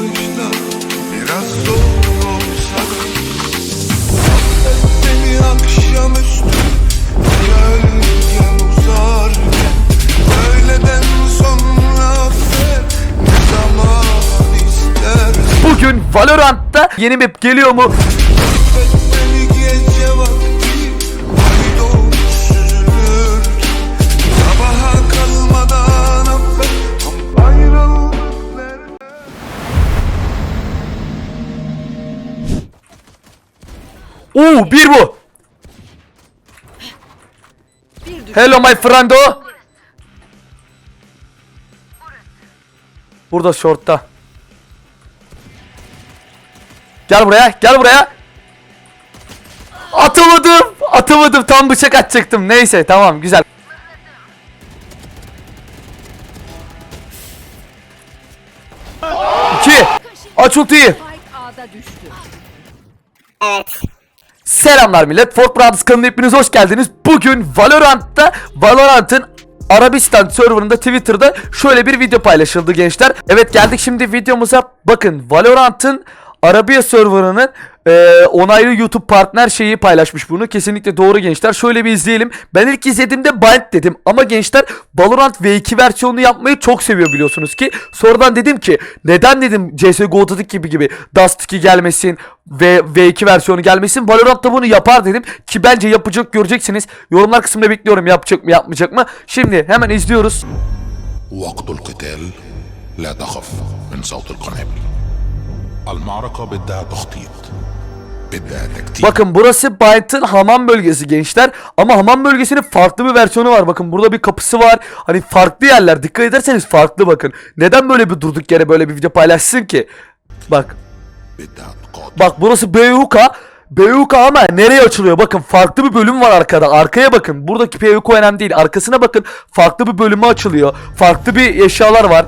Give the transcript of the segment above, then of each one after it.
başla Biraz zor olsa Affet akşamüstü Bugün Valorant'ta yeni map geliyor mu? Oo bir bu. Hello my friendo. Burada shortta. Gel buraya, gel buraya. Atamadım, atamadım. Tam bıçak atacaktım. Neyse, tamam, güzel. İki. Aa çok iyi. Düştü. Selamlar millet. Fort Brothers kanalına hepiniz hoş geldiniz. Bugün Valorant'ta Valorant'ın Arabistan serverında Twitter'da şöyle bir video paylaşıldı gençler. Evet geldik şimdi videomuza. Bakın Valorant'ın Arabiya serverının e, onaylı YouTube partner şeyi paylaşmış bunu. Kesinlikle doğru gençler. Şöyle bir izleyelim. Ben ilk izlediğimde Bind dedim. Ama gençler Valorant V2 versiyonunu yapmayı çok seviyor biliyorsunuz ki. Sonradan dedim ki neden dedim CSGO'daki gibi gibi Dust 2 gelmesin ve V2 versiyonu gelmesin. Valorant da bunu yapar dedim ki bence yapacak göreceksiniz. Yorumlar kısmında bekliyorum yapacak mı yapmayacak mı. Şimdi hemen izliyoruz. وقت القتال لا تخف من صوت القنابل المعركة بدها تخطيط بدها تكتيك Bakın burası Bind'ın hamam bölgesi gençler. Ama hamam bölgesinin farklı bir versiyonu var. Bakın burada bir kapısı var. Hani farklı yerler. Dikkat ederseniz farklı bakın. Neden böyle bir durduk yere böyle bir video paylaşsın ki? Bak. بدها تقاتل Bak burası Beyuka. Beyuka ama nereye açılıyor? Bakın farklı bir bölüm var arkada. Arkaya bakın. Buradaki Beyuka önemli değil. Arkasına bakın. Farklı bir bölümü açılıyor. Farklı bir eşyalar var.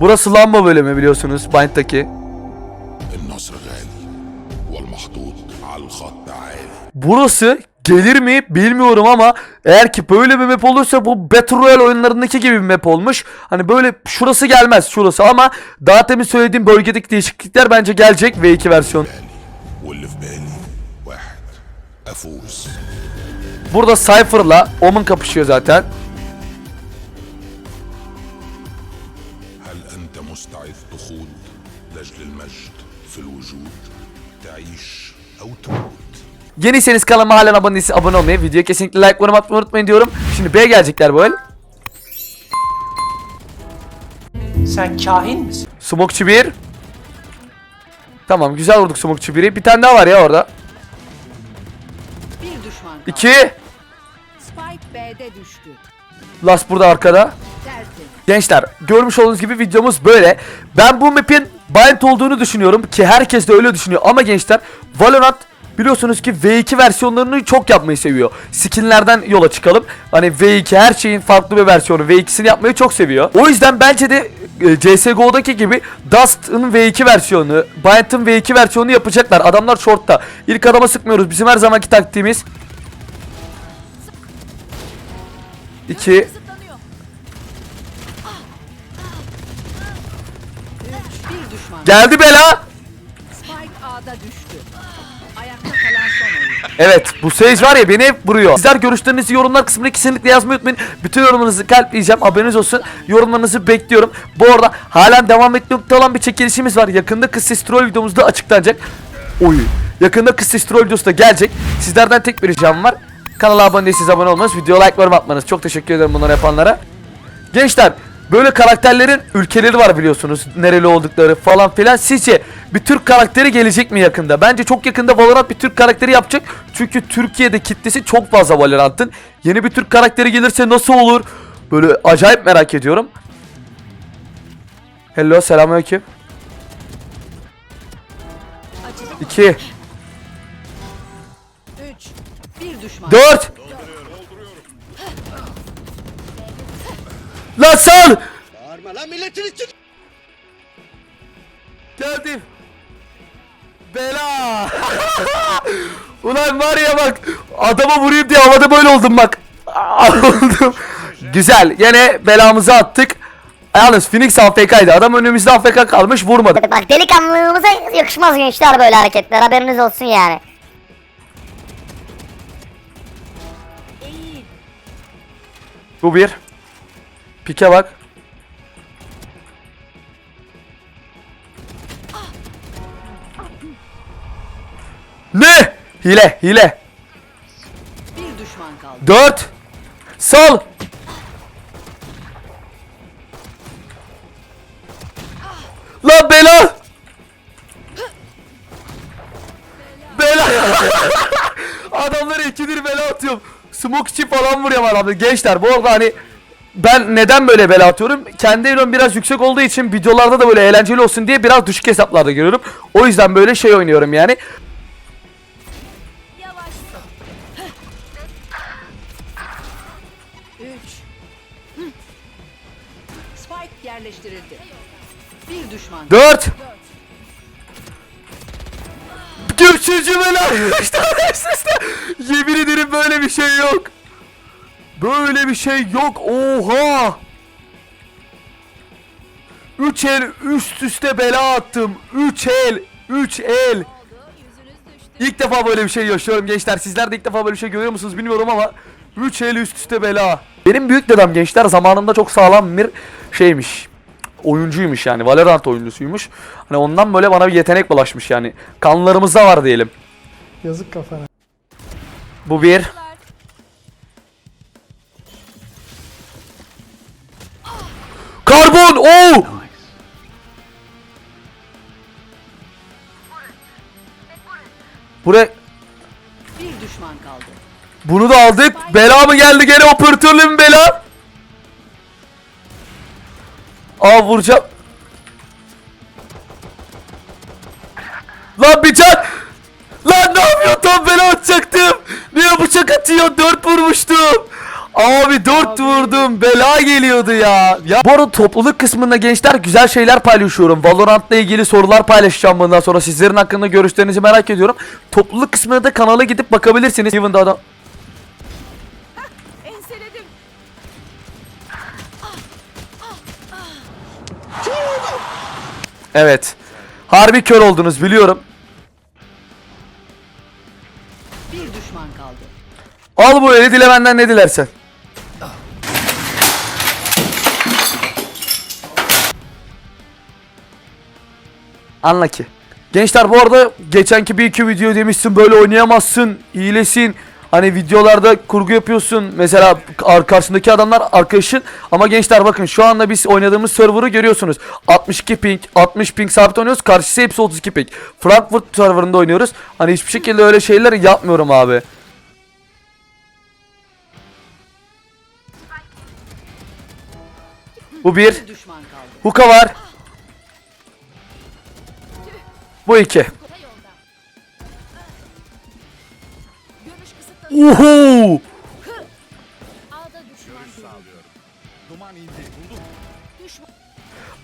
Burası lamba bölümü biliyorsunuz Bind'daki. Burası gelir mi bilmiyorum ama eğer ki böyle bir map olursa bu Battle Royale oyunlarındaki gibi bir map olmuş. Hani böyle şurası gelmez şurası ama daha temin söylediğim bölgedeki değişiklikler bence gelecek V2 versiyon. Burada Cypher'la Omen kapışıyor zaten. Yeniyseniz kanalıma halen abone değilseniz abone olmayı, videoya kesinlikle like, yorum atmayı unutmayın diyorum. Şimdi B gelecekler böyle. Sen kahin misin? Smokeçi 1. Tamam güzel vurduk Smokeçi 1'i. Bir tane daha var ya orada. Bir düşman kaldı. 2. Spike B'de düştü. Last burada arkada. Tersin. Gençler görmüş olduğunuz gibi videomuz böyle. Ben bu map'in Bind olduğunu düşünüyorum ki herkes de öyle düşünüyor. Ama gençler Valorant biliyorsunuz ki V2 versiyonlarını çok yapmayı seviyor. Skinlerden yola çıkalım. Hani V2 her şeyin farklı bir versiyonu V2'sini yapmayı çok seviyor. O yüzden bence de e, CSGO'daki gibi Dust'ın V2 versiyonu, Bind'ın V2 versiyonunu yapacaklar. Adamlar short'ta. İlk adama sıkmıyoruz. Bizim her zamanki taktiğimiz. 2 Geldi bela. Spike A'da düştü. Ayakta kalan son oyun. Evet bu Sage var ya beni hep vuruyor. Sizler görüşlerinizi yorumlar kısmına kesinlikle yazmayı unutmayın. Bütün yorumlarınızı kalpleyeceğim. Haberiniz olsun. Yorumlarınızı bekliyorum. Bu arada halen devam etmekte olan bir çekilişimiz var. Yakında kız ses troll videomuzda açıklanacak. Oy. Yakında kız ses troll videosu da gelecek. Sizlerden tek bir ricam var. Kanala abone değilseniz abone olmanız, video like yorum atmanız. Çok teşekkür ederim bunları yapanlara. Gençler böyle karakterlerin ülkeleri var biliyorsunuz. Nereli oldukları falan filan. Sizce bir Türk karakteri gelecek mi yakında? Bence çok yakında Valorant bir Türk karakteri yapacak. Çünkü Türkiye'de kitlesi çok fazla Valorant'ın. Yeni bir Türk karakteri gelirse nasıl olur? Böyle acayip merak ediyorum. Hello selamünaleyküm. 2 3. Bir düşman. 4 Lan sal! Bağırma lan milletin için. Geldim. Bela. Ulan var ya bak adama vurayım diye havada böyle oldum bak. Aldım. Güzel. Yine belamızı attık. Yalnız Phoenix AFK'ydı. Adam önümüzde AFK kalmış vurmadı. Bak delikanlılığımıza yakışmaz gençler böyle hareketler haberiniz olsun yani. Bu bir. Pike bak. Ne? Hile, hile. Bir düşman kaldı. 4 Sol La bela Bela Adamları ikidir bela atıyorum Smoke chip falan vuruyorum adamları Gençler bu arada hani ben neden böyle bela atıyorum? Kendi elim biraz yüksek olduğu için videolarda da böyle eğlenceli olsun diye biraz düşük hesaplarda görüyorum. O yüzden böyle şey oynuyorum yani. Yerleştirildi. Bir düşman. 4 Gökçücü bela. Yemin ederim böyle bir şey yok Böyle bir şey yok oha 3 el üst üste bela attım 3 el 3 el İlk defa böyle bir şey yaşıyorum gençler Sizler de ilk defa böyle bir şey görüyor musunuz bilmiyorum ama 3 el üst üste bela Benim büyük dedem gençler zamanında çok sağlam bir şeymiş oyuncuymuş yani. Valorant oyuncusuymuş. Hani ondan böyle bana bir yetenek bulaşmış yani. Kanlarımızda var diyelim. Yazık kafana. Bu bir. Karbon! Oo! Buraya Bir düşman kaldı. bunu da aldık. Bela mı geldi gene operatörlü mü bela? Aa vuracağım. Lan can. Lan ne yapıyor tam bela atacaktım. Niye bıçak atıyor? Dört vurmuştum. Abi dört vurdum. Bela geliyordu ya. ya. Bu arada topluluk kısmında gençler güzel şeyler paylaşıyorum. Valorant'la ilgili sorular paylaşacağım bundan sonra. Sizlerin hakkında görüşlerinizi merak ediyorum. Topluluk kısmına da kanala gidip bakabilirsiniz. Even'da adam. Enseledim. Evet. Harbi kör oldunuz biliyorum. Bir düşman kaldı. Al bu eli dile benden ne dilersen. Anla ki. Gençler bu arada geçenki bir iki video demişsin böyle oynayamazsın, hilesin. Hani videolarda kurgu yapıyorsun. Mesela ar- karşındaki adamlar arkadaşın. Ama gençler bakın şu anda biz oynadığımız server'ı görüyorsunuz. 62 ping, 60 ping sabit oynuyoruz. Karşısı hepsi 32 ping. Frankfurt server'ında oynuyoruz. Hani hiçbir şekilde öyle şeyler yapmıyorum abi. Bu bir. Huka var. Bu iki. Uhu.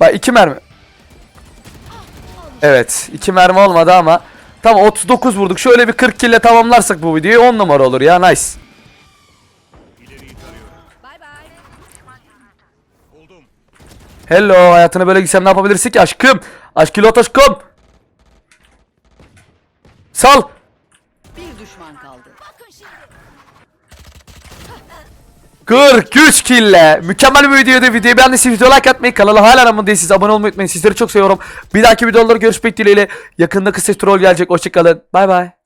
Bak iki mermi. Evet, iki mermi olmadı ama tamam 39 vurduk. Şöyle bir 40 kille tamamlarsak bu videoyu 10 numara olur ya. Nice. Hello, hayatını böyle gitsem ne yapabilirsin ki aşkım? Aşkilo aşkım. Sal. Bir düşman kaldı. 43 kille. Mükemmel bir videoydu. Videoyu beğendiyseniz video like atmayı, kanala hala abone değilseniz abone olmayı unutmayın. Sizleri çok seviyorum. Bir dahaki videolarda görüşmek dileğiyle. Yakında kısa troll gelecek. Hoşçakalın. Bay bay.